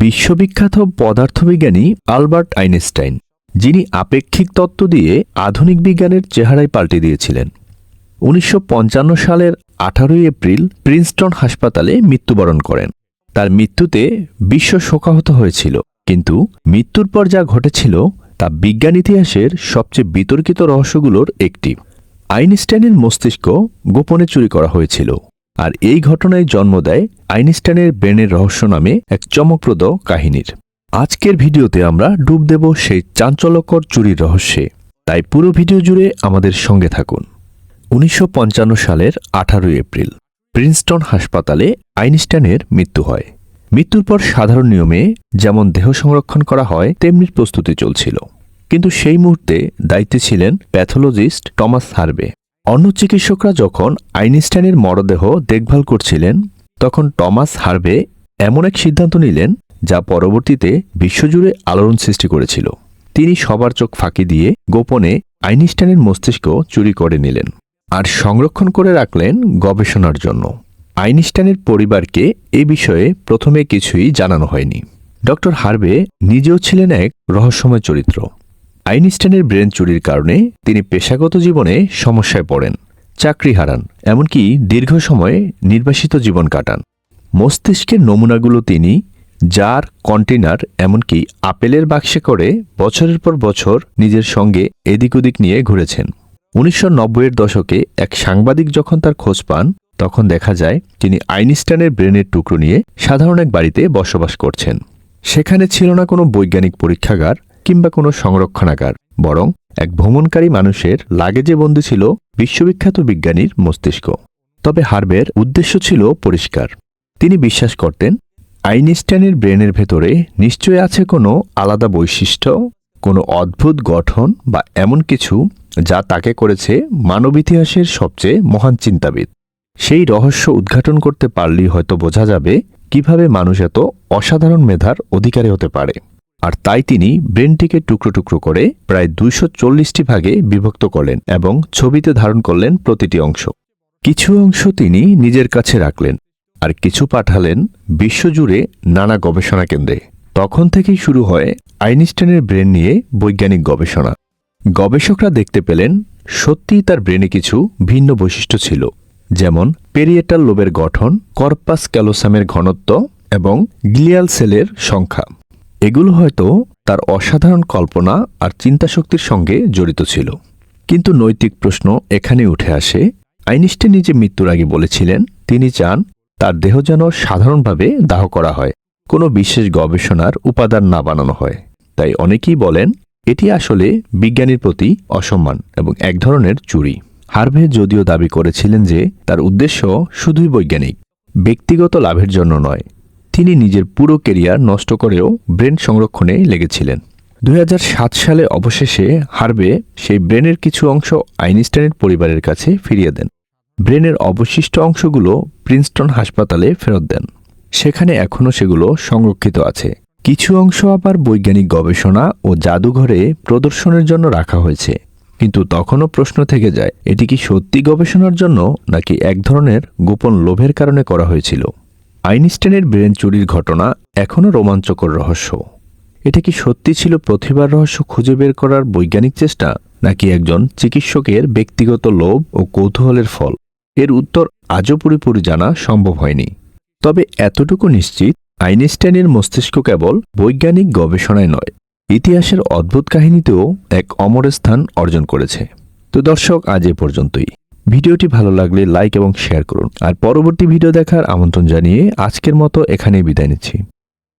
বিশ্ববিখ্যাত পদার্থবিজ্ঞানী Albert Einstein, যিনি আপেক্ষিক তত্ত্ব দিয়ে আধুনিক বিজ্ঞানের চেহারায় পাল্টে দিয়েছিলেন। উনিশশো পঞ্চান্ন সালের আঠারোই এপ্রিল প্রিন্সটন হাসপাতালে মৃত্যুবরণ করেন। তার মৃত্যুতে বিশ্ব শোকাহত হয়েছিল, কিন্তু মৃত্যুর পর যা ঘটেছিল তা বিজ্ঞান ইতিহাসের সবচেয়ে বিতর্কিত রহস্যগুলোর একটি। আইনস্টাইনের মস্তিষ্ক গোপনে চুরি করা হয়েছিল। আর এই ঘটনায় জন্ম দেয় আইনস্টাইনের ব্রেনের রহস্য নামে এক চমকপ্রদ কাহিনীর। আজকের ভিডিওতে আমরা ডুব দেব সেই চাঞ্চল্যকর চুরির রহস্যে। তাই পুরো ভিডিও জুড়ে আমাদের সঙ্গে থাকুন। উনিশশো পঞ্চান্ন সালের আঠারোই এপ্রিল, প্রিন্সটন হাসপাতালে আইনস্টাইনের মৃত্যু হয়। মৃত্যুর পর সাধারণ নিয়মে যেমন দেহ সংরক্ষণ করা হয়, তেমনি প্রস্তুতি চলছিল। কিন্তু সেই মুহূর্তে দায়িত্বে ছিলেন প্যাথোলজিস্ট টমাস হার্বে। অন্য চিকিৎসকরা যখন আইনস্টাইনের মরদেহ দেখভাল করছিলেন, তখন টমাস হার্বে এমন এক সিদ্ধান্ত নিলেন যা পরবর্তীতে বিশ্বজুড়ে আলোড়ন সৃষ্টি করেছিল। তিনি সবার চোখ ফাঁকি দিয়ে গোপনে আইনস্টাইনের মস্তিষ্ক চুরি করে নিলেন আর সংরক্ষণ করে রাখলেন গবেষণার জন্য। আইনস্টাইনের পরিবারকে এ বিষয়ে প্রথমে কিছুই জানানো হয়নি। ডক্টর হার্বে নিজেও ছিলেন এক রহস্যময় চরিত্র। আইনস্টাইনের ব্রেন চুরির কারণে তিনি পেশাগত জীবনে সমস্যায় পড়েন, চাকরি হারান, এমনকি দীর্ঘ সময়ে নির্বাসিত জীবন কাটান। মস্তিষ্কের নমুনাগুলো তিনি যার কন্টেনার এমনকি আপেলের বাক্সে করে বছরের পর বছর নিজের সঙ্গে এদিক ওদিক নিয়ে ঘুরেছেন। উনিশশো নব্বইয়ের দশকে এক সাংবাদিক যখন তার খোঁজ পান, তখন দেখা যায় তিনি আইনস্টাইনের ব্রেনের টুকরো নিয়ে সাধারণ এক বাড়িতে বসবাস করছেন। সেখানে ছিল না কোনো বৈজ্ঞানিক পরীক্ষাগার কিংবা কোনো সংরক্ষণাগার, বরং এক ভ্রমণকারী মানুষের লাগেজে বন্দী ছিল বিশ্ববিখ্যাত বিজ্ঞানীর মস্তিষ্ক। তবে হার্বের উদ্দেশ্য ছিল পরিষ্কার। তিনি বিশ্বাস করতেন, আইনস্টাইনের ব্রেনের ভেতরে নিশ্চয় আছে কোনো আলাদা বৈশিষ্ট্য, কোনো অদ্ভুত গঠন বা এমন কিছু যা তাকে করেছে মানব ইতিহাসের সবচেয়ে মহান চিন্তাবিদ। সেই রহস্য উদ্ঘাটন করতে পারলেই হয়তো বোঝা যাবে কীভাবে মানুষ এত অসাধারণ মেধার অধিকারী হতে পারে। আর তাই তিনি ব্রেনটিকে টুকরো টুকরো করে প্রায় দুইশো চল্লিশটি ভাগে বিভক্ত করলেন এবং ছবিতে ধারণ করলেন প্রতিটি অংশ। কিছু অংশ তিনি নিজের কাছে রাখলেন আর কিছু পাঠালেন বিশ্বজুড়ে নানা গবেষণা কেন্দ্রে। তখন থেকেই শুরু হয় আইনস্টাইনের ব্রেন নিয়ে বৈজ্ঞানিক গবেষণা। গবেষকরা দেখতে পেলেন সত্যিই তার ব্রেনে কিছু ভিন্ন বৈশিষ্ট্য ছিল, যেমন পেরিয়েটাল লোবের গঠন, কর্পাস ক্যালোসামের ঘনত্ব এবং গ্লিয়াল সেলের সংখ্যা। এগুলো হয়তো তার অসাধারণ কল্পনা আর চিন্তাশক্তির সঙ্গে জড়িত ছিল। কিন্তু নৈতিক প্রশ্ন এখানে উঠে আসে। আইনস্টাইন নিজে মৃত্যুর আগে বলেছিলেন, তিনি চান তার দেহ যেন সাধারণভাবে দাহ করা হয়, কোনো বিশেষ গবেষণার উপাদান না বানানো হয়। তাই অনেকেই বলেন, এটি আসলে বিজ্ঞানীর প্রতি অসম্মান এবং এক ধরনের চুরি। হার্ভে যদিও দাবি করেছিলেন যে তার উদ্দেশ্য শুধুই বৈজ্ঞানিক, ব্যক্তিগত লাভের জন্য নয় তিনি নিজের পুরো কেরিয়ার নষ্ট করেও ব্রেন সংরক্ষণে লেগেছিলেন। দু হাজার সাত সালে অবশেষে হার্বে সেই ব্রেনের কিছু অংশ আইনস্টাইনের পরিবারের কাছে ফিরিয়ে দেন। ব্রেনের অবশিষ্ট অংশগুলো প্রিন্সটন হাসপাতালে ফেরত দেন। সেখানে এখনও সেগুলো সংরক্ষিত আছে। কিছু অংশ আবার বৈজ্ঞানিক গবেষণা ও জাদুঘরে প্রদর্শনের জন্য রাখা হয়েছে। কিন্তু তখনও প্রশ্ন থেকে যায়, এটি কি সত্যি গবেষণার জন্য নাকি এক ধরনের গোপন লোভের কারণে করা হয়েছিল? আইনস্টাইনের ব্রেন চুরির ঘটনা এখনও রোমাঞ্চকর রহস্য। এটা কি সত্যি ছিল প্রতিভার রহস্য খুঁজে বের করার বৈজ্ঞানিক চেষ্টা, নাকি একজন চিকিৎসকের ব্যক্তিগত লোভ ও কৌতূহলের ফল? এর উত্তর আজও পুরোপুরি জানা সম্ভব হয়নি। তবে এতটুকু নিশ্চিত, আইনস্টাইনের মস্তিষ্ক কেবল বৈজ্ঞানিক গবেষণায় নয়, ইতিহাসের অদ্ভুত কাহিনীতেও এক অমর স্থান অর্জন করেছে। তো দর্শক, আজ এ পর্যন্তই। ভিডিওটি ভালো লাগলে লাইক এবং শেয়ার করুন। আর পরবর্তী ভিডিও দেখার আমন্ত্রণ জানিয়ে আজকের মতো এখানেই বিদায় নিচ্ছি।